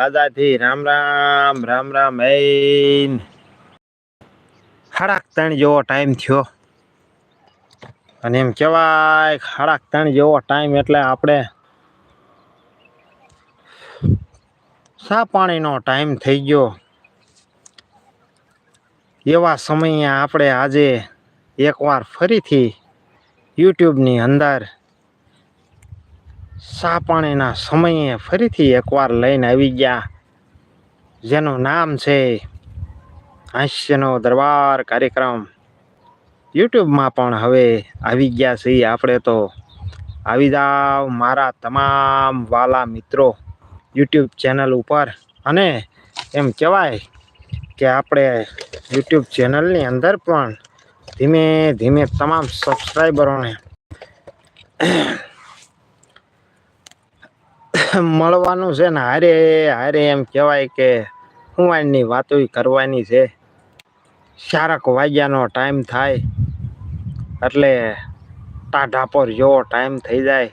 દાદાથી રામ રામ રામ રામ એન સાડા ત્રણ જેવો ટાઈમ થયો. અને એમ કહેવાય સાડા ત્રણ જેવો ટાઈમ એટલે આપણે સા પાણીનો ટાઈમ થઈ ગયો. એવા સમયે આપણે આજે એકવાર ફરીથી યુટ્યુબની અંદર સા પાણીના સમયે ફરીથી એકવાર લઈને આવી ગયા. જેનું નામ છે હાસ્યનો દરબાર કાર્યક્રમ. યુટ્યુબમાં પણ હવે આવી ગયા છીએ આપણે તો. આવી જાવ મારા તમામ વાલા મિત્રો યુટ્યુબ ચેનલ ઉપર. અને એમ કહેવાય કે આપણે યુટ્યુબ ચેનલની અંદર પણ ધીમે ધીમે તમામ સબસ્ક્રાઈબરોને મળવાનું છે ને, હારે હારે એમ કહેવાય કે હુંવાણની વાતો કરવાની છે. ચારક વાગ્યાનો ટાઈમ થાય, એટલે ટાઢા પર જેવો ટાઈમ થઈ જાય.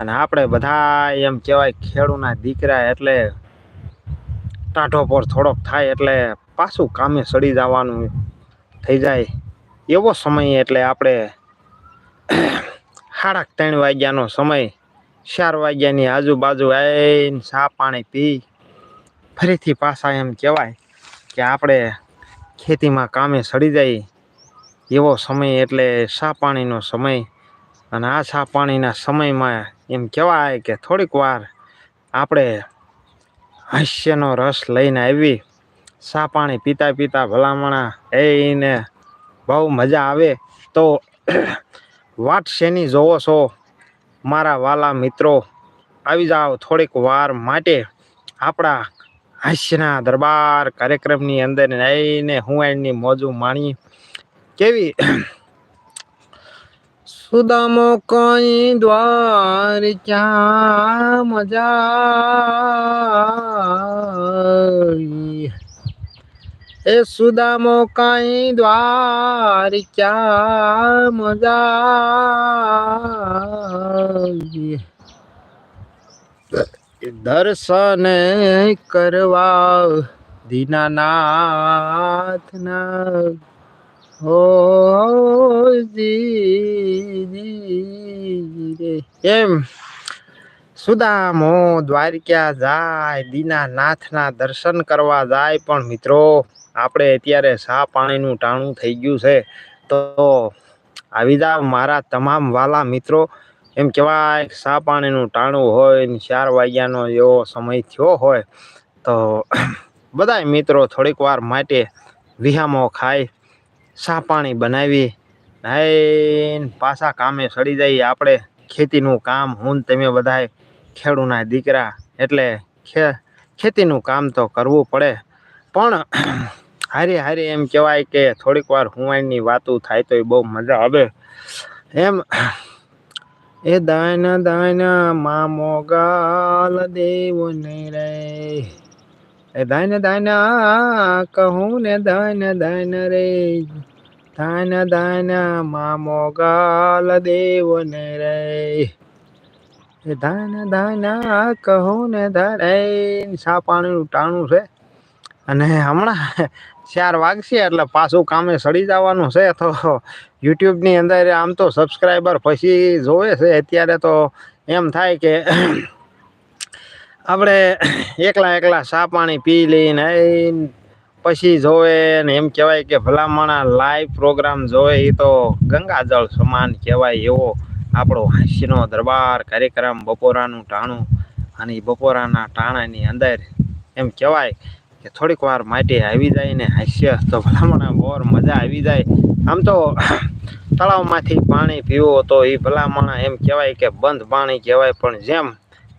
અને આપણે બધા એમ કહેવાય ખેડૂના દીકરા એટલે ટાઢો પર થોડોક થાય એટલે પાછું કામે સડી જવાનું થઈ જાય. એવો સમય એટલે આપણે સાડા ત્રણ વાગ્યાનો સમય ચાર વાગ્યાની આજુબાજુ આવીને ચા પાણી પી. ફરીથી પાછા એમ કહેવાય કે આપણે ખેતીમાં કામે સડી જાય એવો સમય એટલે ચા પાણીનો સમય. અને આ ચા પાણીના સમયમાં એમ કહેવાય કે થોડીક વાર આપણે હાસ્યનો રસ લઈને આવી, ચા પાણી પીતા પીતા ભલામણા એને બહુ મજા આવે. તો વાટ શેની જોવો છો? મારા વાલા મિત્રો, આવી જાઓ થોડીક વાર માટે આપણા હાસ્યના દરબાર કાર્યક્રમની અંદર હું એની મોજું માણી. કેવી સુદામો કઈ દ્વાર ક્યાં મજા એ સુદામો કઈ દ્વાર ક્યા મજા દર્શન કરવા દીનાનાથના હો જી રે એમ. સુદામો દ્વારકા જાય, દીનાનાથના દર્શન કરવા જાય. પણ મિત્રો, આપણે અત્યારે સા પાણીનું ટાણું થઈ ગયું છે. તો આવી જાવ મારા તમામ વાલા મિત્રો. એમ કહેવાય સા પાણીનું ટાણું હોય ને ચાર વાગ્યાનો એવો સમય થયો હોય. તો બધાય મિત્રો થોડીક વાર માટે વિહામો ખાય સા પાણી બનાવી નાઈને પાછા કામે સડી જઈએ. આપણે ખેતીનું કામ, હું તમે બધાય ખેડૂના દીકરા એટલે ખે, ખેતીનું કામ તો કરવું પડે. પણ હારે હારે એમ કહેવાય કે થોડીક વાર હુંવાઈની વાતો થાય તો એ બહુ મજા આવે. એમ એ દાન દાનમાં મોગાલ દેવને રે. એ દાન દાન કહું ને દાન દાન રે. દાન દાનમાં મોગાલ દેવને રે. દાન દાન કહું ને ધારે સા પાણીનું ટાણું છે. અને હમણાં ચાર વાગશે એટલે પાછું કામે સડી જવાનું છે. તો યુટ્યુબની અંદર આમ તો સબસ્ક્રાઈબર પછી જોવે છે. અત્યારે તો એમ થાય કે આપણે એકલા એકલા સા પાણી પી લઈને પછી જોવે ને એમ કહેવાય કે ભલામણા લાઈવ પ્રોગ્રામ જોવે એ તો ગંગાજળ સમાન કહેવાય એવો આપણો હાસ્યનો દરબાર, કાર્યક્રમ, બપોરાનું ટાણું અને બપોરાના ટાણાની અંદર એમ કહેવાય કે થોડીક વાર માટે આવી જાય ને હાસ્ય તો ભલામણા બોર મજા આવી જાય. આમ તો તળાવમાંથી પાણી પીવો તો એ ભલામણા એમ કહેવાય કે બંધ પાણી કહેવાય, પણ જેમ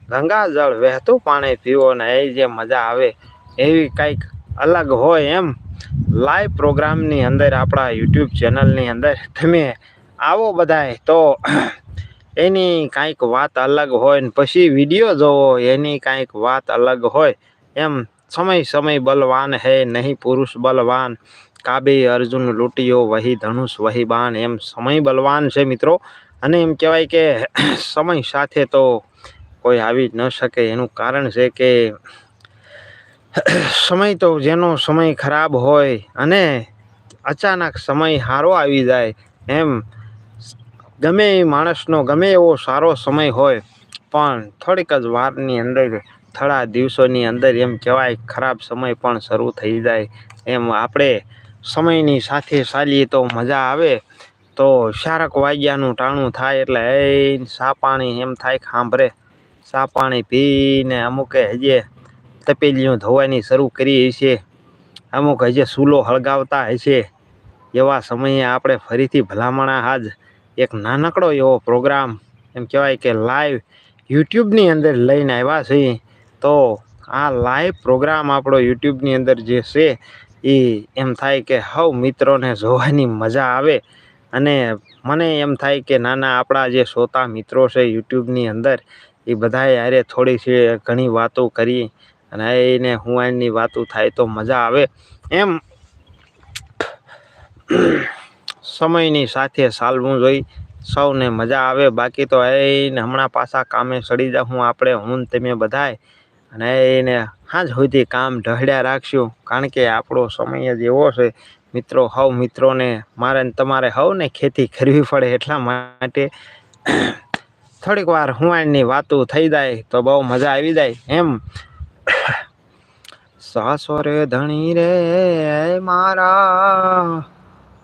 ગંગાજળ વહેતું પાણી પીવો ને એ જે મજા આવે એવી કંઈક અલગ હોય એમ. લાઈવ પ્રોગ્રામની અંદર, આપણા યુટ્યુબ ચેનલની અંદર તમે આવો બધાય તો એની કાંઈક વાત અલગ હોય ને પછી વીડિયો જોવો, એની કાંઈક વાત અલગ હોય. એમ સમય સમય બલવાન હે, નહીં પુરુષ બલવાન. કાબે અર્જુન લૂંટ્યો, વહી ધનુષ, વહી બાણ. એમ સમય બલવાન છે મિત્રો. અને એમ કહેવાય કે સમય સાથે તો કોઈ આવી ન શકે. એનું કારણ છે કે સમય તો જેનો સમય ખરાબ હોય અને અચાનક સમય સારો આવી જાય. એમ ગમે એ માણસનો ગમે એવો સારો સમય હોય, પણ થોડીક જ વારની અંદર, થોડા દિવસોની અંદર એમ કહેવાય, ખરાબ સમય પણ શરૂ થઈ જાય. એમ આપણે સમયની સાથે ચાલીએ તો મજા આવે. તો શારક વાગ્યાનું ટાણું થાય એટલે એ સા પાણી એમ થાય સાંભળે સા પાણી પીને અમુકે હજે તપેલીઓ ધોવાની શરૂ કરી છે અમુક હજે સૂલો હળગાવતા હશે. એવા સમયે આપણે ફરીથી ભલામણા હાજ એક નાનકડો એવો પ્રોગ્રામ એમ કહેવાય કે લાઈવ યુટ્યુબની અંદર લઈને આવ્યા છીએ. તો આ લાઈવ પ્રોગ્રામ આપણો યુટ્યુબની અંદર જે છે, એ એમ થાય કે હવ મિત્રોને જોવાની મજા આવે. અને મને એમ થાય કે નાના આપણા જે શ્રોતા મિત્રો છે યુટ્યુબની અંદર, એ બધાએ અરે થોડી છે ઘણી વાતો કરી અને એને એની વાતો થાય તો મજા આવે. એમ સમયની સાથે ચાલવું જોઈ સૌને મજા આવે. બાકી તો એને હમણાં પાછા કામે સડી જાઉં આપણે, હું તમે બધાય. અને એને હાજ સુધી કામ ઢહડ્યા રાખશું કારણ કે આપણો સમય જ એવો છે. મિત્રો, હવ મિત્રોને, મારે તમારે હવ ને ખેતી કરવી પડે એટલા માટે થોડીક વાર હુંવાણની વાતો થઈ જાય તો બહુ મજા આવી જાય. એમ. સાસો રે ધણી રે મારા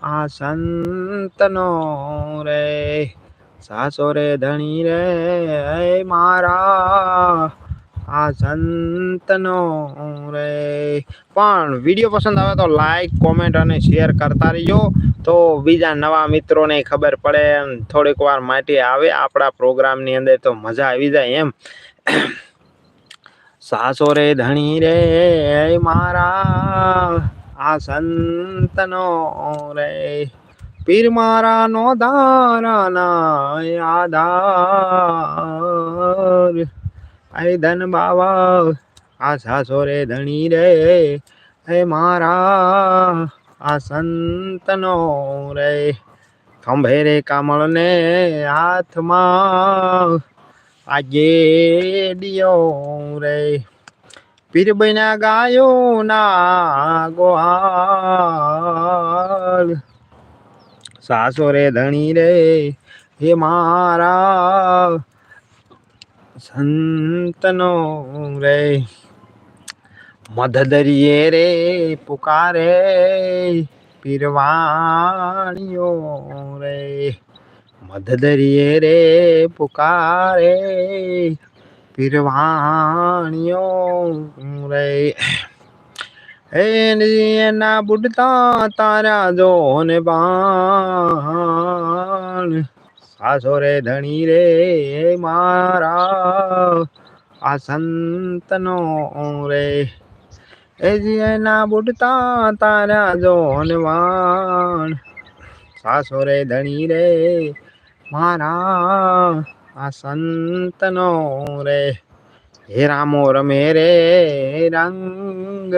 આ સંતનો રે સાસો રે ધણી રે મારા આ સંતનો રે પણ વીડિયો પસંદ આવે તો લાઈક કોમેન્ટ અને શેર કરતા રહીજો. તો બીજા નવા મિત્રોને ખબર પડે એમ થોડીક વાર માટે આવે આપણા પ્રોગ્રામની અંદર તો મજા આવી જાય એમ. સાસો રે ધણી રે મારા આ સંતનો રે. પીર મારા નો ધારાના આધાર. આય ધન બાવા આ સાસો રે ધણી રે. હે મારા, આ સંતનો રે. ખંભે રે કામળને હાથમાં આજે દિયો રે. પીર બન્યા ગાયો ના ગોહાળ સાસો રે ધણી રે હે મારા સંતનો રે મધદરીએ રે પુકારે પીરવાણીઓ રે મધદરીએ રે પુકારે પીરવાણીઓ રે એના બુડતા તારા જોને બાણ સાસો રે ધણી રે મારા આ સંતનો રે એ એના બુડતા તારા જોનવાણ સાસો રે ધણી રે મારા આ સંતનો રે હે રામો રમે રે રંગ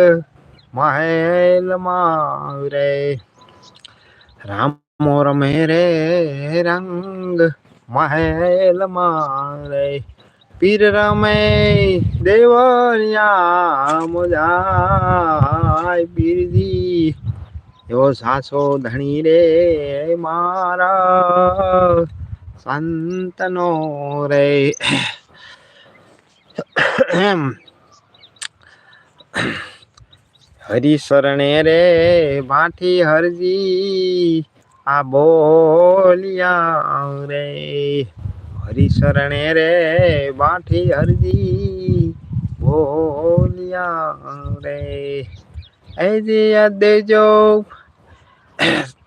મહેલમાં રે. રામો રમે રે રંગ મહેલમાં રે. પીર રમે દેવરિયા મોજાય પીરજી એવો સાસો ધણી રે મારા. સંતનો રે એમ હરી શરણે રે ભાઠી હરજી આ બોલિયા રે હરી શરણે રે બાઠી હરજી બોલિયા રે એ દેજો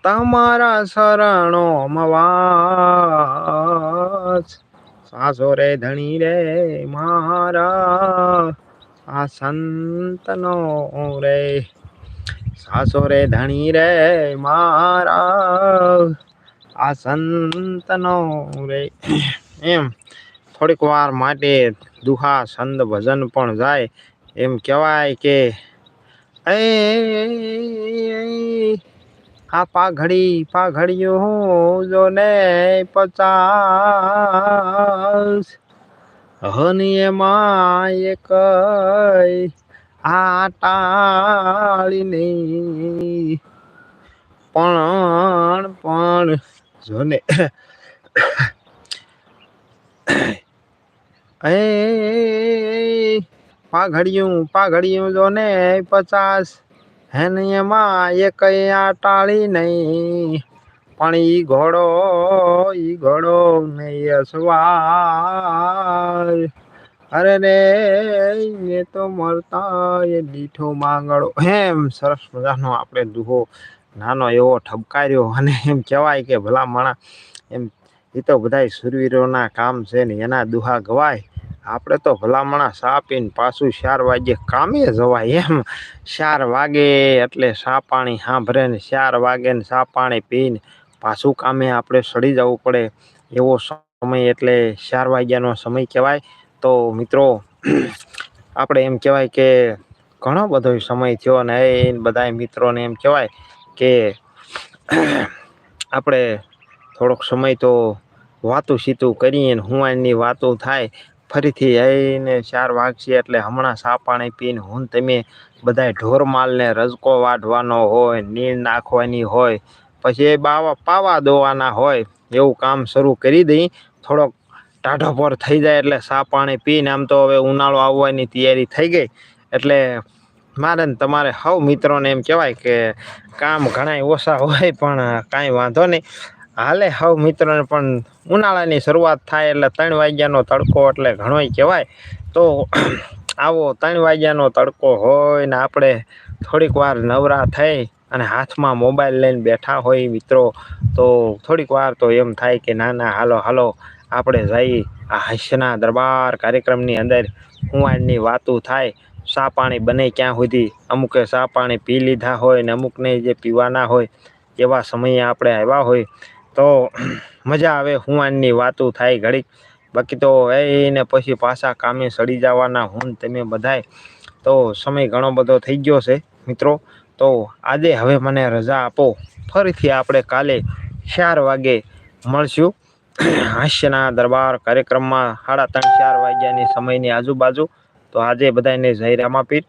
તમારા શરણો મવાસ સાસો રે ધણી રે મારા. આ સંતનો રે. સાસો રે ધણી રે મારા. આ સંતનો રે. એમ. થોડીક વાર માટે દુહા છંદ ભજન પણ જાય. એમ કહેવાય કે એ આ પાઘડી પાઘડિયું જો ને પચાસ. હની એમાં એક આ ટાળીની પણ પણ, જોને. એ પાઘડિયું પાઘડિયું જો ને પચાસ. હેને એમાં એક આ ટાળી નહીં. પણ ઈ ઘોડો ઈ ઘોડો નહીં અસવાય અરે રે એ તો મળતા એ દીઠો માંગડો એમ સરસ મજાનો આપણે દુહો નાનો એવો ઠબકાર્યો. અને એમ કહેવાય કે ભલા માણા એમ એ તો બધાય સુરવીરોના કામ છે ને એના દુહા ગવાય. આપણે તો ભલામણા સા પીને પાછું ચાર વાગે કામે જવાય એમ. ચાર વાગે એટલે સા પાણી સાંભળે ને ચાર વાગે ને સા પાણી પીને પાછું કામે આપણે સડી જવું પડે. એવો સમય એટલે ચાર વાગ્યાનો સમય કહેવાય. તો મિત્રો, આપણે એમ કહેવાય કે ઘણો બધો સમય થયો ને એ બધા મિત્રોને એમ કહેવાય કે આપણે થોડોક સમય તો વાતું સીતું કરીએ ને હુંવાની વાતો થાય. ફરીથી આવીને ચાર વાગશે એટલે હમણાં સા પાણી પીને હું તમે બધાય ઢોરમાલને રજકો વાઢવાનો હોય, નીર નાખવાની હોય, પછી એ બાવા પાવા દોવાના હોય, એવું કામ શરૂ કરી દઈ. થોડોક ટાઢો પર થઈ જાય એટલે સા પાણી પીને આમ તો હવે ઉનાળો આવવાની તૈયારી થઈ ગઈ. એટલે મારે તમારે હવ મિત્રોને એમ કહેવાય કે કામ ઘણાય ઓછા હોય પણ કાંઈ વાંધો નહીં. હાલે હવ મિત્રોને પણ ઉનાળાની શરૂઆત થાય એટલે ત્રણ વાગ્યાનો તડકો એટલે ઘણોય કહેવાય. તો આવો ત્રણ વાગ્યાનો તડકો હોય ને આપણે થોડીક વાર નવરા થઈ અને હાથમાં મોબાઈલ લઈને બેઠા હોય મિત્રો, તો થોડીક વાર તો એમ થાય કે ના ના, હાલો હાલો, આપણે જઈ આ હાસ્યના દરબાર કાર્યક્રમની અંદર હુંવાડની વાતો થાય. સા પાણી બને ક્યાં સુધી? અમુકે સા પાણી પી લીધા હોય ને અમુકને જે પીવાના હોય એવા સમયે આપણે આવ્યા હોય. તો મજા આવે હુવાનની વાતો થાય ઘડીક. બાકી તો એને પછી પાછા કામે સડી જવાના હું તમે બધાય. તો સમય ઘણો બધો થઈ ગયો છે, મિત્રો. તો આજે હવે મને રજા આપો. ફરીથી આપણે કાલે ચાર વાગે મળશું. હાસ્યના દરબાર કાર્યક્રમમાં સાડા ત્રણ ચાર વાગ્યાની સમયની આજુબાજુ. તો આજે બધાને જય રામાપીર.